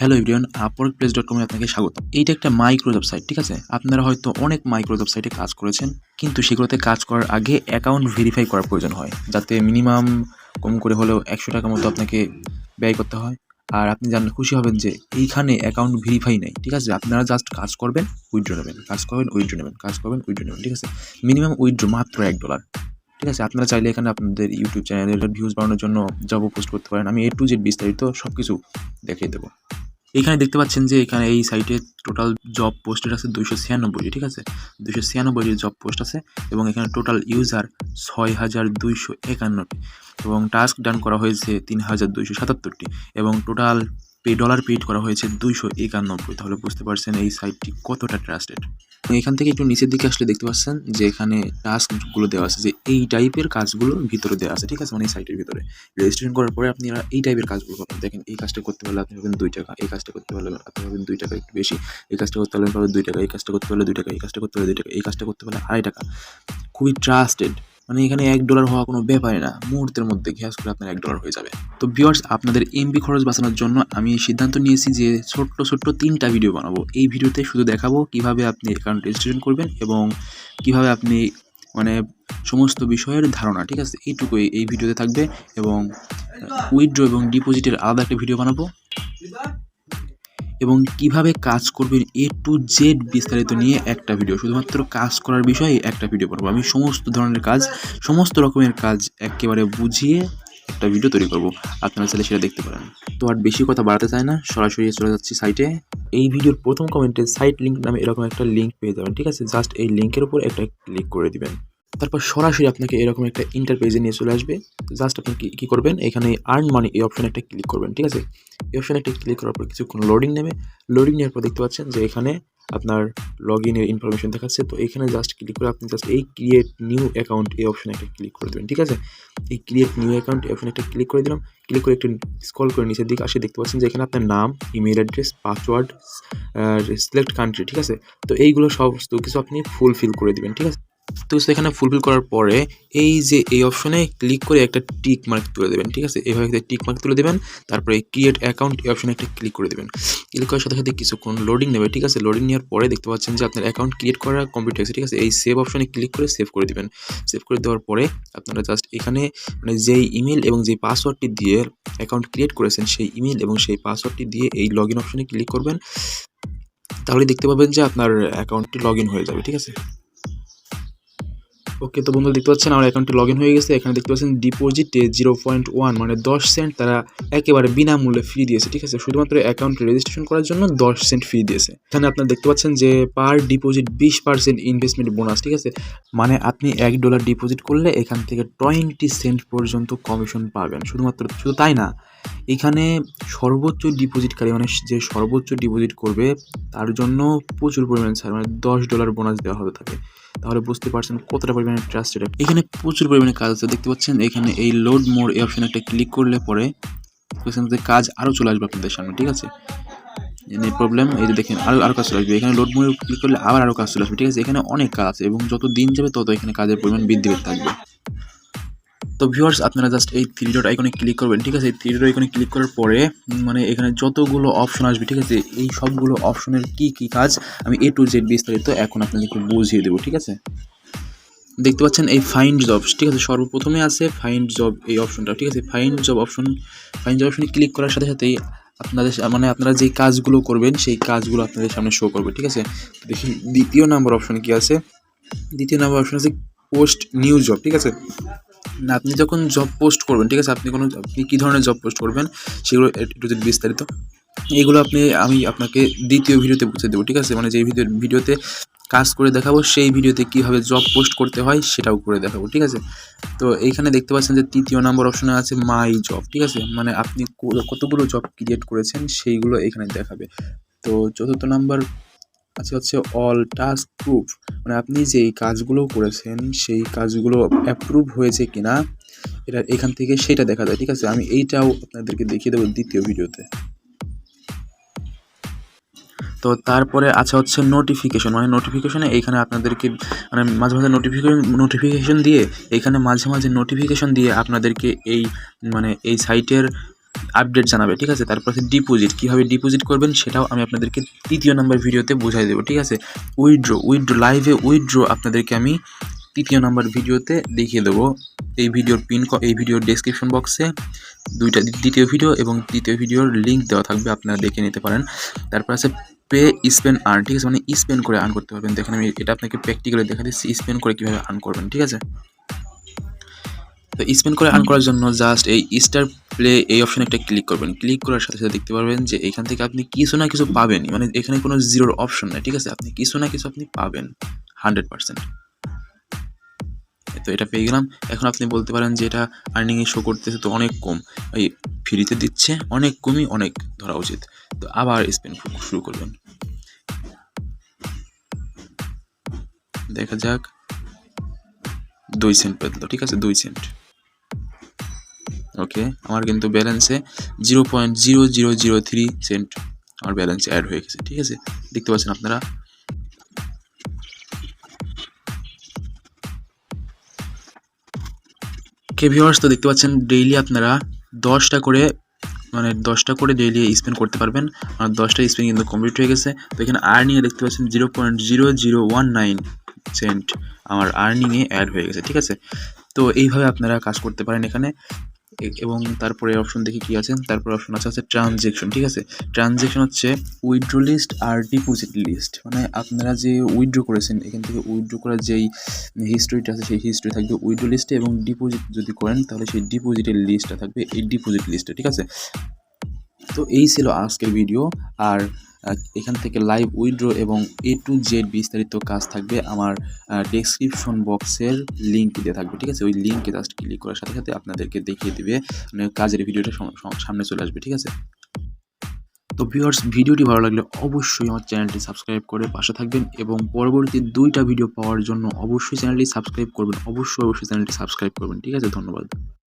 Hello everyone Upwork place dot কমে আপনাকে স্বাগত। এইটা একটা মাইক্রোজব সাইট ঠিক আছে? আপনারা হয়তো অনেক মাইক্রোজব সাইটে কাজ করেছেন, কিন্তু সেগুলোতে কাজ করার আগে অ্যাকাউন্ট ভেরিফাই করার প্রয়োজন হয়, যাতে মিনিমাম কম করে হলেও একশো টাকার মতো আপনাকে ব্যয় করতে হয়। আর আপনি জানলে খুশি হবেন যে এইখানে অ্যাকাউন্ট ভেরিফাই নেই, ঠিক আছে? আপনারা জাস্ট কাজ করবেন উইড্রো নেবেন। কাজ করবেন উইড্রো নেবেন। কাজ করবেন উইথড্র নেবেন, ঠিক আছে? মিনিমাম উইথড্র মাত্র এক ডলার ঠিক আছে? আপনারা চাইলে এখানে আপনাদের ইউটিউব চ্যানেলের ভিউজ বাড়ানোর জন্য জব পোস্ট করতে পারেন। আমি এ টু জেড বিস্তারিত সব কিছু দেখিয়ে দেবো। এখানে দেখতে পাচ্ছেন যে এখানে এই সাইটে টোটাল জব পোস্টের আছে দুইশো ছিয়ানব্বইটি, ঠিক আছে? দুইশো ছিয়ানব্বইটি জব পোস্ট আছে এবং এখানে টোটাল ইউজার ছয় হাজার দুইশো একান্নটি এবং টাস্ক ডান করা হয়েছে তিন হাজার দুইশো সাতাত্তরটি এবং টোটাল পে ডলার পেড করা হয়েছে দুইশো একানব্বই। তাহলে বুঝতে পারছেন এই সাইটটি কতটা ট্রাস্টেড এখান থেকে একটু নিচের দিকে আসলে দেখতে পাচ্ছেন যে এখানে টাস্কগুলো দেওয়া আছে যে এই টাইপের কাজগুলো ভিতরে দেওয়া আছে, ঠিক আছে? মানে এই সাইটের ভিতরে। রেজিস্ট্রেশন করার পরে আপনি এই টাইপের কাজগুলো করবেন দেখেন, এই কাজটা করতে পারলে আপনি পাবেন দুই টাকা, এই কাজটা করতে পারলে আপনি পাবেন দুই টাকা একটু বেশি, এই কাজটা করতে পারলে পাবেন দুই টাকা, এই কাজটা করতে পারলে দুই টাকা, এই কাজটা করতে পারলে দুই টাকা, এই কাজটা করতে পারলে আড়াই টাকা। খুবই ট্রাস্টেড মানে এখানে এক ডলার হওয়া কোনো ব্যাপারই না। মুহূর্তের মধ্যে ঘ্যাস করে আপনার এক ডলার হয়ে যাবে। তো ভিউয়ার্স আপনাদের এমবি খরচ বাঁচানোর জন্য আমি সিদ্ধান্ত নিয়েছি যে ছোট্ট ছোট্ট তিনটা ভিডিও বানাবো। এই ভিডিওতে শুধু দেখাবো কীভাবে আপনি অ্যাকাউন্ট রেজিস্ট্রেশন করবেন এবং কীভাবে আপনি মানে সমস্ত বিষয়ের ধারণা, ঠিক আছে? এইটুকুই এই ভিডিওতে থাকবে এবং উইথড্র এবং ডিপোজিটের আলাদা একটা ভিডিও বানাবো। এবং কীভাবে কাজ করবেন এ টু জেড বিস্তারিত নিয়ে একটা ভিডিও শুধুমাত্র কাজ করার বিষয়ে একটা ভিডিও করব। আমি সমস্ত ধরনের কাজ, সমস্ত রকমের কাজ একেবারে বুঝিয়ে একটা ভিডিও তৈরি করব। আপনারা চাইলে সেটা দেখতে পারেন। তো আর বেশি কথা বাড়াতে চাই না, সরাসরি চলে যাচ্ছি সাইটে এই ভিডিওর প্রথম কমেন্টে সাইট লিঙ্ক নামে এরকম একটা লিঙ্ক পেয়ে যাবেন, ঠিক আছে? জাস্ট এই লিঙ্কের উপর একটা ক্লিক করে দিবেন। তারপর সরাসরি আপনাকে এরকম একটা ইন্টারপেজে নিয়ে চলে আসবে। জাস্ট আপনি কি, কী করবেন? এখানে আর্ন মানি এই অপশানে একটা ক্লিক করবেন, ঠিক আছে? এই অপশানে একটা ক্লিক করার পর কিছুক্ষণ লোডিং নেবে। লোডিং নেওয়ার পর দেখতে পাচ্ছেন যে এখানে আপনার লগ ইনের ইনফরমেশন দেখাচ্ছে। তো এখানে জাস্ট ক্লিক করে আপনি জাস্ট এই ক্রিয়েট নিউ অ্যাকাউন্ট এই অপশানে একটা ক্লিক করে দেবেন, ঠিক আছে? এই ক্রিয়েট নিউ অ্যাকাউন্ট এই অপশানে একটা ক্লিক করে দিলাম। ক্লিক করে একটু স্ক্রল করে নিচের দিকে আসে দেখতে পাচ্ছেন যে এখানে আপনার নাম email address password select country ঠিক আছে? তো এইগুলো সমস্ত কিছু আপনি ফুলফিল করে দিবেন, ঠিক আছে? তো সেখানে ফুলফিল করার পরে এই যে এই অপশনে ক্লিক করে একটা টিক মার্ক তুলে দেবেন, ঠিক আছে? এভাবে একটা টিক মার্ক তুলে দেবেন, তারপরে ক্রিয়েট অ্যাকাউন্ট এই অপশনে একটা ক্লিক করে দেবেন। ক্লিক করার সাথে সাথে কিছুক্ষণ লোডিং নেবে, ঠিক আছে? লোডিং নেওয়ার পরে দেখতে পাচ্ছেন যে আপনার অ্যাকাউন্ট ক্রিয়েট করা কমপ্লিট হয়েছে, ঠিক আছে? এই সেভ অপশনে ক্লিক করে সেভ করে দিবেন। সেভ করে দেওয়ার পরে আপনারা জাস্ট এখানে মানে যেই ইমেল এবং যেই পাসওয়ার্ডটি দিয়ে অ্যাকাউন্ট ক্রিয়েট করেছেন, সেই ইমেল এবং সেই পাসওয়ার্ডটি দিয়ে এই লগ ইন অপশনে ক্লিক করবেন। তাহলে দেখতে পাবেন যে আপনার অ্যাকাউন্টটি লগ হয়ে যাবে, ঠিক আছে? ওকে তো বন্ধু দেখতে পাচ্ছেন, আমার অ্যাকাউন্টটি লগ হয়ে গেছে। এখানে দেখতে পাচ্ছেন ডিপোজিটে জিরো পয়েন্ট ওয়ান মানে দশ সেন্ট তারা একেবারে বিনামূল্যে ফ্রি দিয়েছে, ঠিক আছে? শুধুমাত্র অ্যাকাউন্ট রেজিস্ট্রেশন করার জন্য দশ সেন্ট ফ্রি দিয়েছে। এখানে আপনারা দেখতে পাচ্ছেন যে পার ডিপোজিট বিশ পার্সেন্ট ইনভেস্টমেন্ট বোনাস ঠিক আছে? মানে আপনি এক ডলার ডিপোজিট করলে এখান থেকে টোয়েন্টি সেন্ট পর্যন্ত কমিশন পাবেন। শুধুমাত্র শুধু তাই না, এখানে সর্বোচ্চ ডিপোজিটকারী মানে যে সর্বোচ্চ ডিপোজিট করবে, তার জন্য প্রচুর পরিমাণে ছাড় মানে দশ ডলার বোনাস দেওয়া হবে তাকে। তাহলে বুঝতে পারছেন কতটা পরিমাণে ট্রাস্টেড এখানে প্রচুর পরিমাণে কাজ আছে, দেখতে পাচ্ছেন? এখানে এই লোড মোড এই অপশানে একটা ক্লিক করলে পরে কাজ আরও চলে আসবে আপনাদের সামনে, ঠিক আছে? নেই প্রবলেম এই যে দেখেন আরও আরও কাজ চলে আসবে। এখানে লোড মোডে ক্লিক করলে আবার আরও কাজ চলে আসবে, ঠিক আছে? এখানে অনেক কাজ আছে এবং যত দিন যাবে তত এখানে কাজের পরিমাণ বৃদ্ধি পেতে থাকবে। তো ভিউয়ার্স আপনারা জাস্ট এই থ্রি ডট আইকনে ক্লিক করবেন, ঠিক আছে? এই থ্রি ডট আইকনে ক্লিক করার পরে মানে এখানে যতগুলো অপশন আসবে, ঠিক আছে? এই সবগুলো অপশনের কি কি কাজ আমি এ টু জেড বিস্তারিত এখন আপনাদেরকে বুঝিয়ে দেবো, ঠিক আছে? দেখতে পাচ্ছেন এই ফাইন্ড জব ঠিক আছে? সর্বপ্রথমে আছে ফাইন্ড জব এই অপশনটা ঠিক আছে? Find job option find job অপশনে ক্লিক করার সাথে সাথেই আপনাদের মানে আপনারা যেই কাজগুলো করবেন, সেই কাজগুলো আপনাদের সামনে শো করবে, ঠিক আছে? দেখি দ্বিতীয় নাম্বার অপশন কি আছে? দ্বিতীয় নাম্বার অপশন আছে পোস্ট নিউ জব ঠিক আছে? না, আপনি যখন জব পোস্ট করবেন, ঠিক আছে? আপনি কোনো, আপনি কী ধরনের জব পোস্ট করবেন? সেগুলো একটু যদি বিস্তারিত। এগুলো আপনি, আমি আপনাকে দ্বিতীয় ভিডিওতে বুঝে দেবো, ঠিক আছে? মানে যে ভিডিও ভিডিওতে কাজ করে দেখাবো, সেই ভিডিওতে কীভাবে জব পোস্ট করতে হয়, সেটাও করে দেখাবো, ঠিক আছে? তো এইখানে দেখতে পাচ্ছেন যে তৃতীয় নম্বর অপশনে আছে মাই জব ঠিক আছে? মানে আপনি কতগুলো জব ক্রিয়েট করেছেন, সেইগুলো এখানে দেখাবে। তো চতুর্থ নাম্বার আছে হচ্ছে অল টাস্ক প্রুফ মানে আপনি যেই কাজগুলো করেছেন, সেই কাজগুলো অ্যাপ্রুভ হয়েছে কিনা, এটা এখান থেকে সেটা দেখা যায়, ঠিক আছে? আমি এইটাও আপনাদেরকে দেখিয়ে দেবো দ্বিতীয় ভিডিওতে। তো তারপরে আছে হচ্ছে নোটিফিকেশন মানে নোটিফিকেশনে এইখানে আপনাদেরকে মানে মাঝে মাঝে নোটিফিকেশন নোটিফিকেশন দিয়ে এইখানে মাঝে মাঝে নোটিফিকেশন দিয়ে আপনাদেরকে এই মানে এই সাইটের আপডেট জানাবে, ঠিক আছে? তারপর আছে ডিপোজিট কীভাবে ডিপোজিট করবেন সেটাও আমি আপনাদেরকে তৃতীয় নাম্বার ভিডিওতে বোঝাই দেবো, ঠিক আছে? উইথড্র উইথড্র লাইভে উইথড্র আপনাদেরকে আমি তৃতীয় নাম্বার ভিডিওতে দেখিয়ে দেবো। এই ভিডিওর পিন এই ভিডিওর ডেসক্রিপশন বক্সে দুইটা দ্বিতীয় ভিডিও এবং তৃতীয় ভিডিওর লিঙ্ক দেওয়া থাকবে, আপনারা দেখে নিতে পারেন। তারপর আছে পে স্পেন আর্ন ঠিক আছে? মানে স্পেন করে আর্ন করতে পারবেন। দেখেন, আমি এটা আপনাকে প্র্যাকটিক্যালি দেখা দিচ্ছি স্পেন করে কীভাবে আর্ন করবেন, ঠিক আছে? তো স্পেন করে আর্ন করার জন্য জাস্ট এই স্টার প্লে এই অপশনে একটা ক্লিক করবেন। ক্লিক করার সাথে সাথে দেখতে পারবেন যে এখান থেকে আপনি কিছু না কিছু পাবেন মানে এখানে কোনো জিরোর অপশন নেই, ঠিক আছে? আপনি কিছু না কিছু আপনি পাবেন হান্ড্রেড পার্সেন্ট তো এটা পেয়ে গেলাম। এখন আপনি বলতে পারেন যে এটা আর্নিংয়ে শো করতেছে তো অনেক কম। এই ফ্রিতে দিচ্ছে, অনেক কমই অনেক ধরা উচিত। তো আবার স্পেন শুরু করবেন। দেখা যাক। দুই সেন্ট পেল ঠিক আছে? দুই সেন্ট ওকে আমার কিন্তু ব্যালেন্সে zero point zero zero zero three cent আমার ব্যালেন্সে অ্যাড হয়ে গেছে, ঠিক আছে? দেখতে পাচ্ছেন আপনারা? কে ভিউয়ার্স তো দেখতে পাচ্ছেন ডেইলি আপনারা দশটা করে মানে দশটা করে ডেইলি স্পেন্ড করতে পারবেন। আর দশটা স্পেন কিন্তু কমপ্লিট হয়ে গেছে। তো এখানে আর্নিংয়ে দেখতে পাচ্ছেন zero point zero zero one nine cent আমার আর্নিংয়ে অ্যাড হয়ে গেছে, ঠিক আছে? তো এইভাবে আপনারা কাজ করতে পারেন এখানে। এবং তারপরে অপশন দেখি কি আছে। তারপরে অপশন আছে আছে ট্রানজেকশন ঠিক আছে? ট্রানজেকশন হচ্ছে উইথড্র লিস্ট আর ডিপোজিট লিস্ট মানে আপনারা যে উইথড্র করেছেন, এখান থেকে উইথড্র করার যেই হিস্ট্রিটা আছে, সেই হিস্ট্রি থাকবে উইথড্র লিস্টে এবং ডিপোজিট যদি করেন, তাহলে সেই ডিপোজিটের লিস্টটা থাকবে এই ডিপোজিট লিস্টে ঠিক আছে? তো এই ছিল আজকের ভিডিও আর এখান থেকে লাইভ উইথড্র এবং এ টু জেড বিস্তারিত কাজ থাকবে আমার ডেসক্রিপশন বক্সের লিঙ্ক দিয়ে থাকবে, ঠিক আছে? ওই লিঙ্কে জাস্ট ক্লিক করার সাথে সাথে আপনাদেরকে দেখিয়ে দিবে মানে কাজের ভিডিওটা সম- সম- সামনে চলে আসবে, ঠিক আছে? তো ভিউয়ার্স ভিডিওটি ভালো লাগলে অবশ্যই আমার চ্যানেলটি সাবস্ক্রাইব করে পাশে থাকবেন এবং পরবর্তী দুইটা ভিডিও পাওয়ার জন্য অবশ্যই চ্যানেলটি সাবস্ক্রাইব করবেন, অবশ্যই অবশ্যই চ্যানেলটি সাবস্ক্রাইব করবেন, ঠিক আছে? ধন্যবাদ।